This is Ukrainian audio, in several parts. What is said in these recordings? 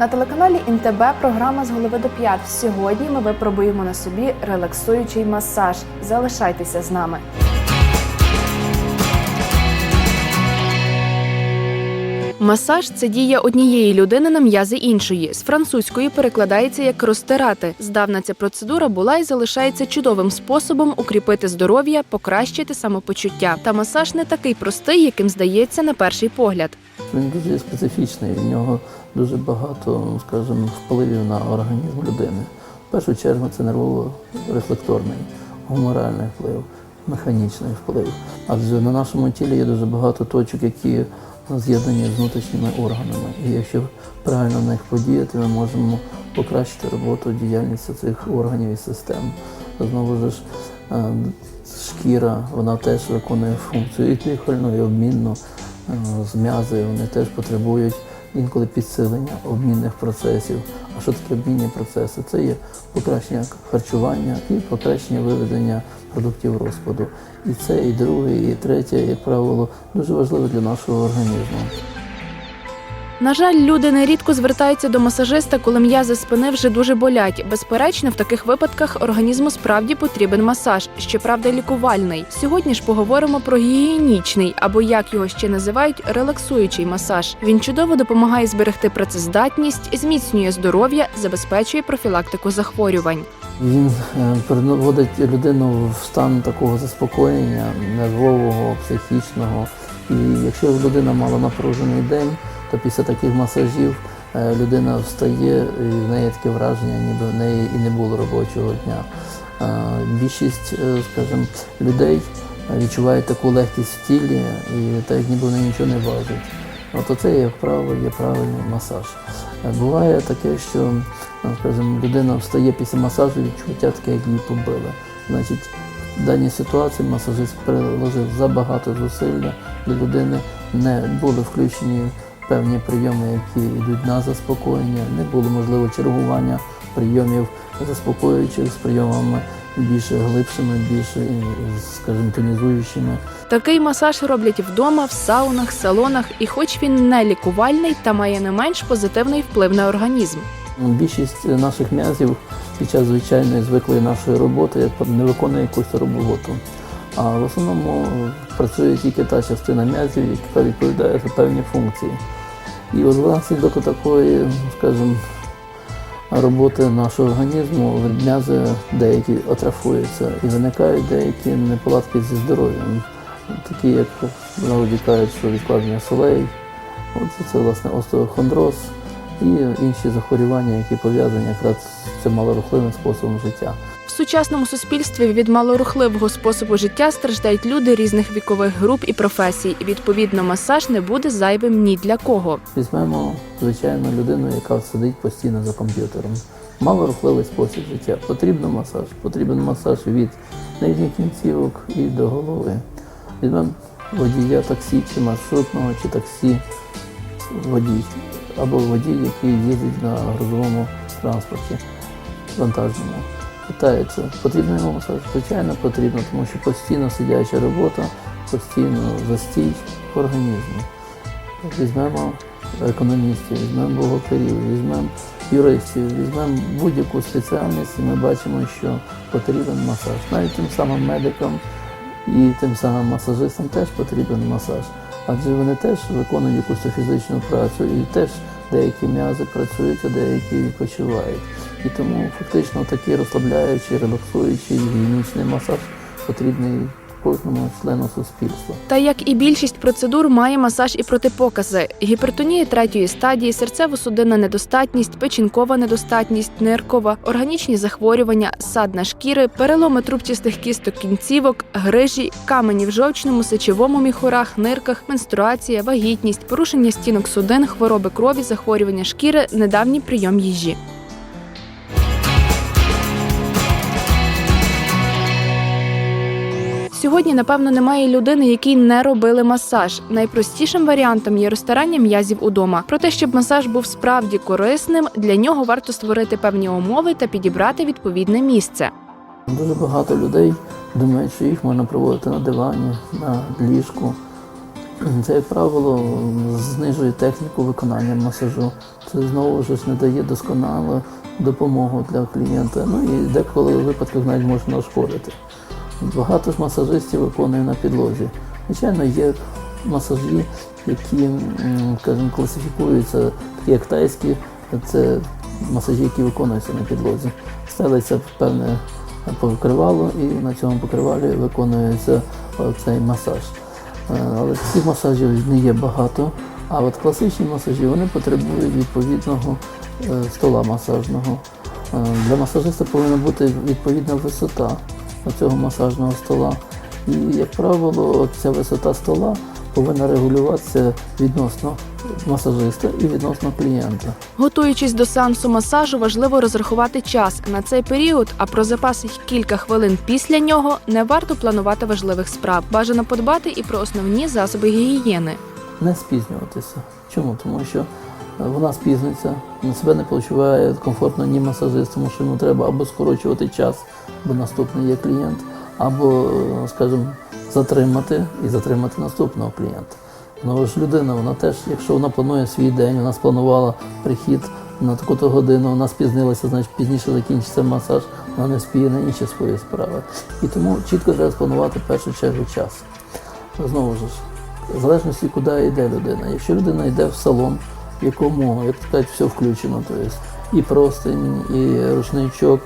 На телеканалі ІНТБ програма з голови до п'ят. Сьогодні ми випробуємо на собі релаксуючий масаж. Залишайтеся з нами. Масаж це дія однієї людини на м'язи іншої. З французької перекладається як розтирати. Здавна ця процедура була і залишається чудовим способом укріпити здоров'я, покращити самопочуття. Та масаж не такий простий, яким здається на перший погляд. Він дуже специфічний, в нього дуже багато, ну, скажімо, впливів на організм людини. В першу чергу це нервово-рефлекторний, гуморальний вплив, механічний вплив. Адже на нашому тілі є дуже багато точок, які з'єднані з внутрішніми органами. І якщо правильно на них подіяти, ми можемо покращити роботу, діяльність цих органів і систем. Знову ж е, шкіра, вона теж виконує функцію і дихальну, і обмінну. Е, з м'язи, вони теж потребують інколи підсилення обмінних процесів. А що таке обмінні процеси? Це є покращення харчування і покращення виведення продуктів розпаду. І це, і друге, і третє, як правило, дуже важливо для нашого організму. На жаль, люди нерідко звертаються до масажиста, коли м'язи спини вже дуже болять. Безперечно, в таких випадках організму справді потрібен масаж, щоправда, лікувальний. Сьогодні ж поговоримо про гігієнічний або як його ще називають релаксуючий масаж. Він чудово допомагає зберегти працездатність, зміцнює здоров'я, забезпечує профілактику захворювань. Він е, переводить людину в стан такого заспокоєння, нервового, психічного. І якщо людина мала напружений день, то після таких масажів е, людина встає, і в неї таке враження, ніби в неї і не було робочого дня. Е, Більшість, е, скажімо, людей відчувають таку легкість в тілі, і так ніби вони нічого не важать. От оце, як правило, є правильний масаж. Буває таке, що скажімо, людина встає після масажу, відчуття таке, як її побили. Значить, в даній ситуації масажист приложив забагато зусилля для людини, не були включені певні прийоми, які йдуть на заспокоєння, не було можливо чергування прийомів заспокоюючих з прийомами більш глибшими, більш, е, скажімо, тонізуючими. Такий масаж роблять вдома, в саунах, салонах, і хоч він не лікувальний, та має не менш позитивний вплив на організм. Більшість наших м'язів під час звичайної звиклої нашої роботи не виконує якусь роботу. А в основному працює тільки та частина м'язів, яка відповідає за певні функції. І от внаслідок такої, скажімо, роботи нашого організму м'язи деякі атрофуються і виникають деякі неполадки зі здоров'ям, такі як народі кажуть, що відкладення солей, от це власне остеохондроз і інші захворювання, які пов'язані якраз з цим малорухливим способом життя. Сучасному суспільстві від малорухливого способу життя страждають люди різних вікових груп і професій. Відповідно масаж не буде зайвим ні для кого. Візьмемо звичайну людину, яка сидить постійно за комп'ютером. Малорухливий спосіб життя. Потрібен масаж. Потрібен масаж від нижніх кінцівок і до голови. Візьмемо водія таксі чи маршрутного, чи таксі водій, або водій, який їздить на грузовому транспорті вантажному. Питається, потрібно йому масаж? Звичайно, потрібно, тому що постійно сидяча робота, постійно застій організмі. Візьмемо економістів, візьмемо бухгалтерів, візьмемо юристів, візьмемо будь-яку спеціальність, і ми бачимо, що потрібен масаж. Навіть тим самим медикам і тим самим масажистам теж потрібен масаж. Адже вони теж виконують якусь фізичну працю і теж деякі м'язи працюють, а деякі відпочивають. І тому фактично такий розслабляючий, релаксуючий гігієнічний масаж потрібний кожному члену суспільства. Та як і більшість процедур має масаж і протипокази: гіпертонія третьої стадії, серцево-судинна недостатність, печінкова недостатність, ниркова, органічні захворювання, садна шкіри, переломи трубчастих кісток кінцівок, грижі, камені в жовчному, сечовому міхурах, нирках, менструація, вагітність, порушення стінок судин, хвороби крові, захворювання шкіри, недавній прийом їжі. Сьогодні, напевно, немає людини, якій не робили масаж. Найпростішим варіантом є розтирання м'язів удома. Про те, щоб масаж був справді корисним, для нього варто створити певні умови та підібрати відповідне місце. Дуже багато людей думають, що їх можна проводити на дивані, на ліжку. це, як правило, знижує техніку виконання масажу. Це знову ж не дає досконалу допомогу для клієнта. Ну і деколи в випадках навіть можна нашкодити. Багато ж масажистів виконує на підлозі. Звичайно, є масажі, які, скажімо, класифікуються як тайські, це масажі, які виконуються на підлозі. Стелиться певне покривало і на цьому покривалі виконується цей масаж. Е, Але таких масажів не є багато. А от класичні масажі вони потребують відповідного е, стола масажного. Е, Для масажиста повинна бути відповідна висота цього масажного стола. І, як правило, ця висота стола повинна регулюватися відносно масажиста і відносно клієнта. Готуючись до сеансу масажу, важливо розрахувати час на цей період, а про запас їх кілька хвилин після нього не варто планувати важливих справ. Бажано подбати і про основні засоби гігієни. не спізнюватися. Чому? Тому що е, вона спізниться, себе не почуває комфортно ні масажист, тому що йому треба або скорочувати час, бо наступний є клієнт, або, скажімо, затримати і затримати наступного клієнта. Ну ж людина, вона теж, якщо вона планує свій день, вона спланувала прихід на таку-то годину, вона спізнилася, значить пізніше закінчиться масаж, вона не спіє на інші свої справи. І тому чітко треба спланувати в першу чергу час. Знову ж, в залежності, куди йде людина. Якщо людина йде в салон, якому, як сказати, все включено, тобто і простинь, і рушничок,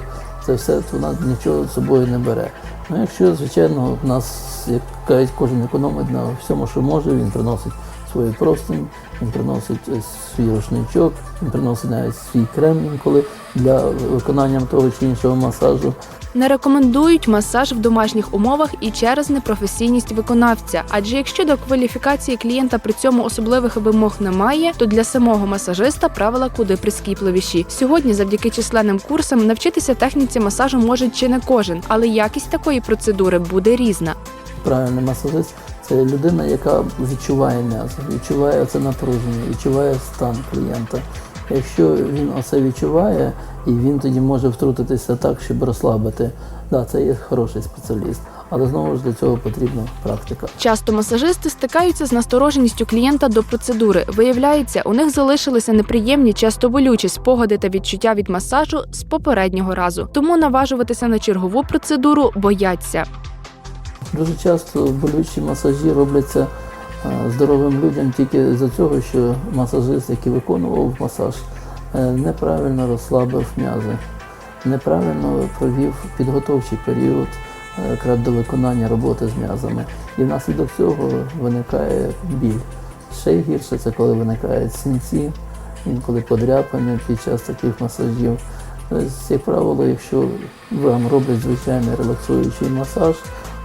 це все, вона нічого з собою не бере. Ну, якщо, звичайно, в нас, як кажуть, кожен економить на всьому, що може, він приносить свою простинь, він приносить е, свій рушничок, він приносить навіть свій крем інколи для виконання того чи іншого масажу. Не рекомендують масаж в домашніх умовах і через непрофесійність виконавця. Адже якщо до кваліфікації клієнта при цьому особливих вимог немає, то для самого масажиста правила куди прискіпливіші. Сьогодні, завдяки численним курсам, навчитися техніці масажу може чи не кожен, але якість такої процедури буде різна. правильний масажист це людина, яка відчуває м'ясо, відчуває це напруження, відчуває стан клієнта. Якщо він оце відчуває, і він тоді може втрутитися так, щоб розслабити, да, це є хороший спеціаліст. Але знову ж для цього потрібна практика. Часто масажисти стикаються з настороженістю клієнта до процедури. Виявляється, у них залишилися неприємні, часто болючі спогади та відчуття від масажу з попереднього разу. Тому наважуватися на чергову процедуру бояться. Дуже часто болючі масажі робляться е, здоровим людям тільки за цього, що масажист, який виконував масаж, е, неправильно розслабив м'язи, неправильно провів підготовчий період е, якраз до виконання роботи з м'язами. І внаслідок цього виникає біль. Ще гірше це коли виникають синці, інколи подряпання під час таких масажів. Тобто, як правило, якщо вам роблять звичайний релаксуючий масаж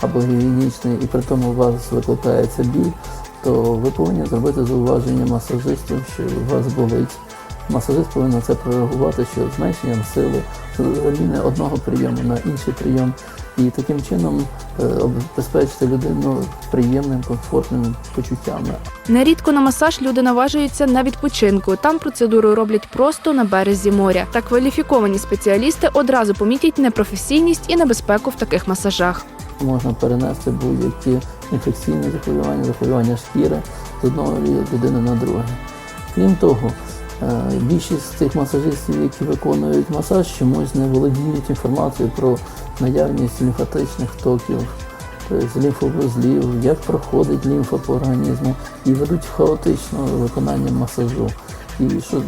або гігієнічний, і при тому у вас викликається біль, то ви повинні зробити зауваження масажисту, що у вас болить. Масажист повинен це прореагувати, що зменшенням сили, заміни одного прийому на інший прийом, і таким чином е, обезпечити людину приємним, комфортним почуттями. Нерідко на масаж люди наважуються на відпочинку. Там процедуру роблять просто на березі моря. Та кваліфіковані спеціалісти одразу помітять непрофесійність і небезпеку в таких масажах. Можна перенести будь-які інфекційні захворювання, захворювання шкіри з одної людини на друге. Крім того, е, більшість з тих масажистів, які виконують масаж, чомусь не володіють інформацією про наявність лімфатичних токів, тобто лімфовузлів, як проходить лімфа по організму, і ведуть хаотично виконання масажу. І що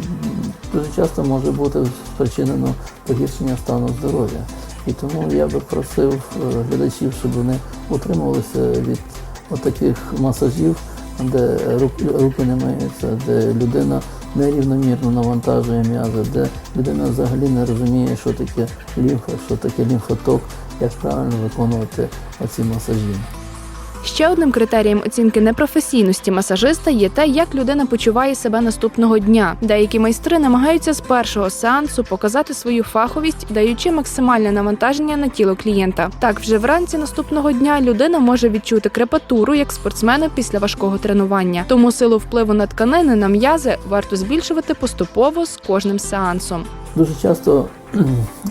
дуже часто може бути спричинено погіршення стану здоров'я. І тому я би просив е, глядачів, щоб вони утримувалися від таких масажів, де руки не миються, де людина нерівномірно навантажує м'язи, де людина взагалі не розуміє, що таке лімфа, що таке лімфоток, як правильно виконувати оці масажі. Ще одним критерієм оцінки непрофесійності масажиста є те, як людина почуває себе наступного дня. Деякі майстри намагаються з першого сеансу показати свою фаховість, даючи максимальне навантаження на тіло клієнта. Так, вже вранці наступного дня людина може відчути крепатуру як спортсмена після важкого тренування. Тому силу впливу на тканини на м'язи варто збільшувати поступово з кожним сеансом. Дуже часто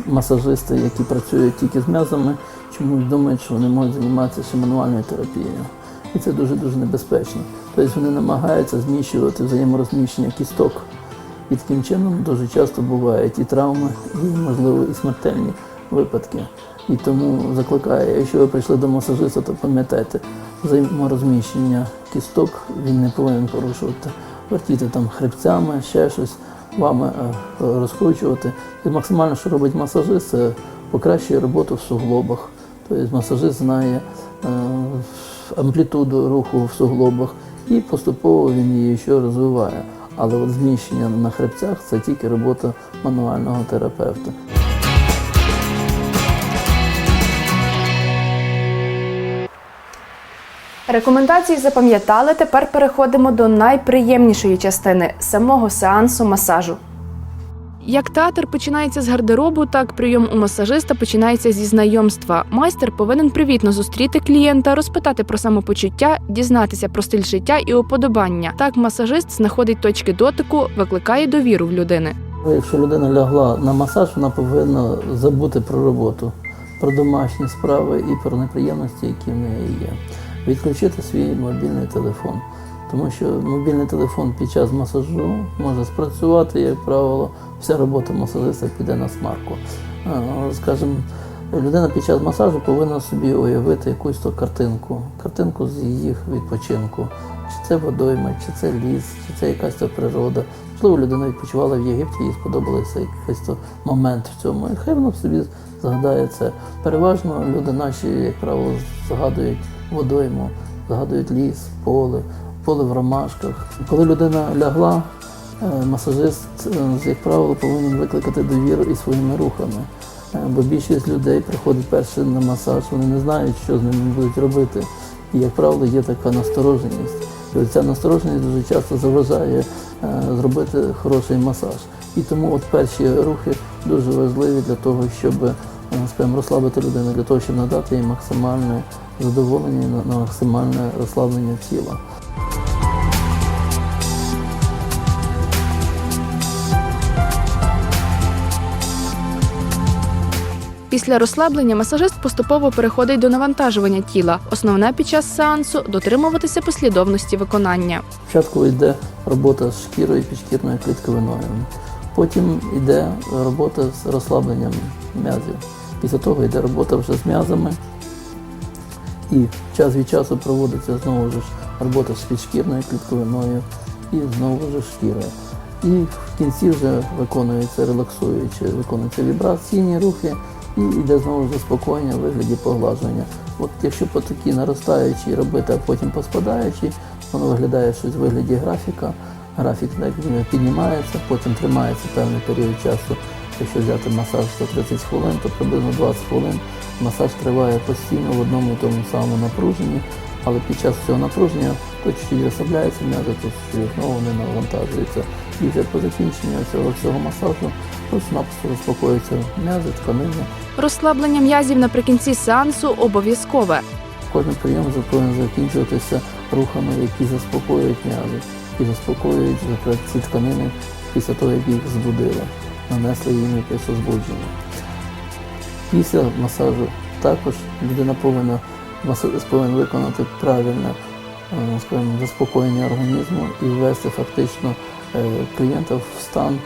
масажисти, які працюють тільки з м'язами, чомусь думають, що вони можуть займатися мануальною терапією. і це дуже-дуже небезпечно. Тобто вони намагаються зміщувати взаєморозміщення кісток. І таким чином дуже часто бувають і травми, і, можливо, і смертельні випадки. І тому закликаю, якщо ви прийшли до масажиста, то пам'ятайте, взаєморозміщення кісток він не повинен порушувати. Вертіти там хребцями, ще щось, вами е, розкручувати. І максимально, що робить масажист, це покращує роботу в суглобах. Тобто масажист знає е, амплітуду руху в суглобах і поступово він її ще розвиває. Але от зміщення на хребцях це тільки робота мануального терапевта. Рекомендації запам'ятали. Тепер переходимо до найприємнішої частини самого сеансу масажу. Як театр починається з гардеробу, так прийом у масажиста починається зі знайомства. Майстер повинен привітно зустріти клієнта, розпитати про самопочуття, дізнатися про стиль життя і уподобання. Так масажист знаходить точки дотику, викликає довіру в людини. Якщо людина лягла на масаж, вона повинна забути про роботу, про домашні справи і про неприємності, які в неї є. Відключити свій мобільний телефон. Тому що мобільний телефон під час масажу може спрацювати, як правило, вся робота масажиста піде на смарку. Скажімо, людина під час масажу повинна собі уявити якусь то картинку, картинку з її відпочинку. Чи це водойма, чи це ліс, чи це якась то природа. Можливо, людина відпочивала в Єгипті, їй сподобався якийсь то момент в цьому. І хай вона собі згадає це. Переважно люди наші, як правило, згадують водойму, згадують ліс, поле, поле в ромашках. Коли людина лягла, е, масажист, е, як правило, повинен викликати довіру і своїми рухами. Е, Бо більшість людей приходить перше на масаж, вони не знають, що з ними будуть робити. І, як правило, є така настороженість. І ця настороженість дуже часто заважає зробити хороший масаж. І тому от перші рухи дуже важливі для того, щоб скажімо, розслабити людину, для того, щоб надати їй максимальне задоволення, на- на максимальне розслаблення тіла. Після розслаблення масажист поступово переходить до навантажування тіла. Основне під час сеансу дотримуватися послідовності виконання. Спочатку йде робота з шкірою і підшкірною клітковиною. Потім йде робота з розслабленням м'язів. Після того йде робота вже з м'язами. І час від часу проводиться знову ж робота з підшкірною клітковиною і знову ж шкірою. І в кінці вже виконується релаксуючи, виконуються вібраційні рухи і йде знову ж заспокоєння в вигляді поглаження. От якщо по такій наростаючій робити, а потім по спадаючій, воно виглядає щось в вигляді графіка. Графік так піднімається, потім тримається певний період часу. Якщо взяти масаж 130 хвилин, то приблизно 20 хвилин масаж триває постійно в одному і тому самому напруженні, але під час цього напруження то чуть-чуть розслабляється м'язи, то чуть знову вони навантажуються. І вже по закінченню цього всього масажу просто-напросто заспокоюються м'язи, тканини. Розслаблення м'язів наприкінці сеансу обов'язкове. Кожен прийом повинен закінчуватися рухами, які заспокоюють м'язи, і заспокоюють ці тканини після того, як їх збудили, нанесли їм якесь озбудження. Після масажу також людина повинна повинен виконати правильне е, скажімо, заспокоєння організму і ввести фактично е, клієнта в стан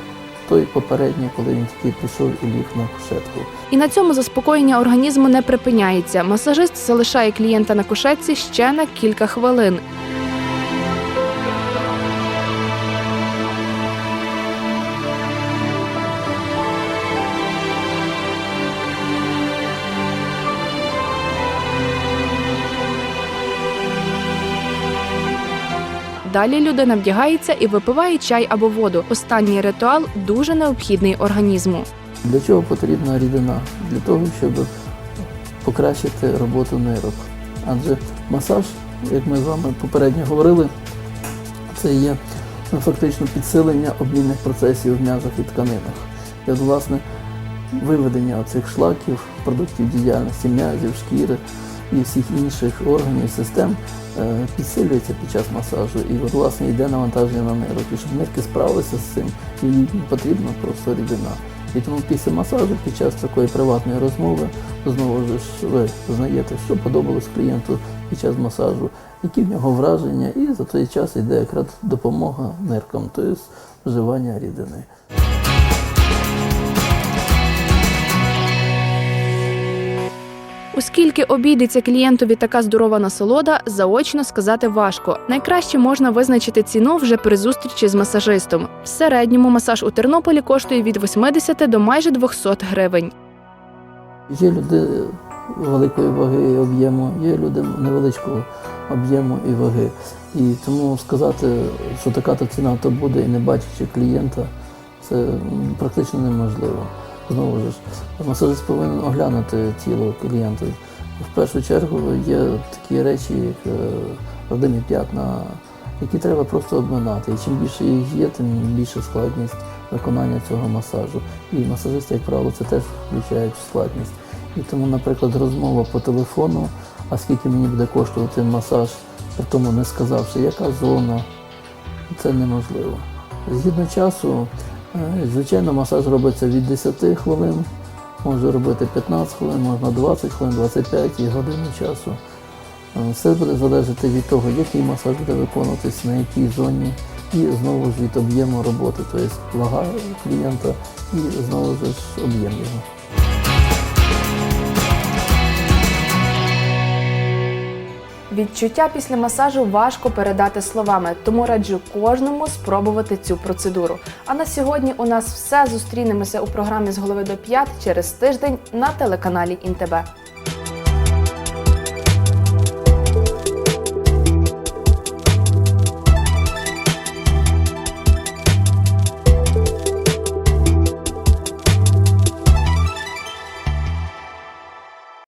той попередній, коли він тільки прийшов і ліг на кушетку. І на цьому заспокоєння організму не припиняється. Масажист залишає клієнта на кушетці ще на кілька хвилин. Далі людина вдягається і випиває чай або воду. Останній ритуал дуже необхідний організму. Для чого потрібна рідина? Для того, щоб покращити роботу нирок. Адже масаж, як ми з вами попередньо говорили, це є ну, фактично підсилення обмінних процесів в м'язах і тканинах. І от, власне, виведення цих шлаків, продуктів діяльності м'язів, шкіри і всіх інших органів, систем е, підсилюється під час масажу. І власне, йде навантаження на. І щоб нирки справилися з цим, їй потрібна просто рідина. І тому після масажу, під час такої приватної розмови, знову ж ви знаєте, що подобалось клієнту, під час масажу, які в нього враження, і за той час йде якраз допомога ниркам, тобто вживання рідини. Оскільки обійдеться клієнтові така здорова насолода, заочно сказати важко. Найкраще можна визначити ціну вже при зустрічі з масажистом. В середньому масаж у Тернополі коштує від 80 до майже 200 гривень. Є люди великої ваги і об'єму, є люди невеличкого об'єму і ваги. І тому сказати, що така то ціна то буде, і не бачачи клієнта, це практично неможливо. Знову ж, масажист повинен оглянути тіло клієнта. В першу чергу є такі речі, як е, родинні п'ятна, які треба просто обминати. І чим більше їх є, тим більша складність виконання цього масажу. І масажисти, як правило, це теж включають складність. І тому, наприклад, розмова по телефону, а скільки мені буде коштувати масаж, при тому не сказавши, яка зона, це неможливо. Згідно часу, звичайно, масаж робиться від 10 хвилин, може робити 15 хвилин, можна 20 хвилин, 25 і годину часу. Е, Все буде залежати від того, який масаж буде виконуватись, на якій зоні, і знову ж від об'єму роботи, тобто вага клієнта і знову ж об'єм його. Відчуття після масажу важко передати словами, тому раджу кожному спробувати цю процедуру. А на сьогодні у нас все. Зустрінемося у програмі з голови до п'ят через тиждень на телеканалі Інтебе.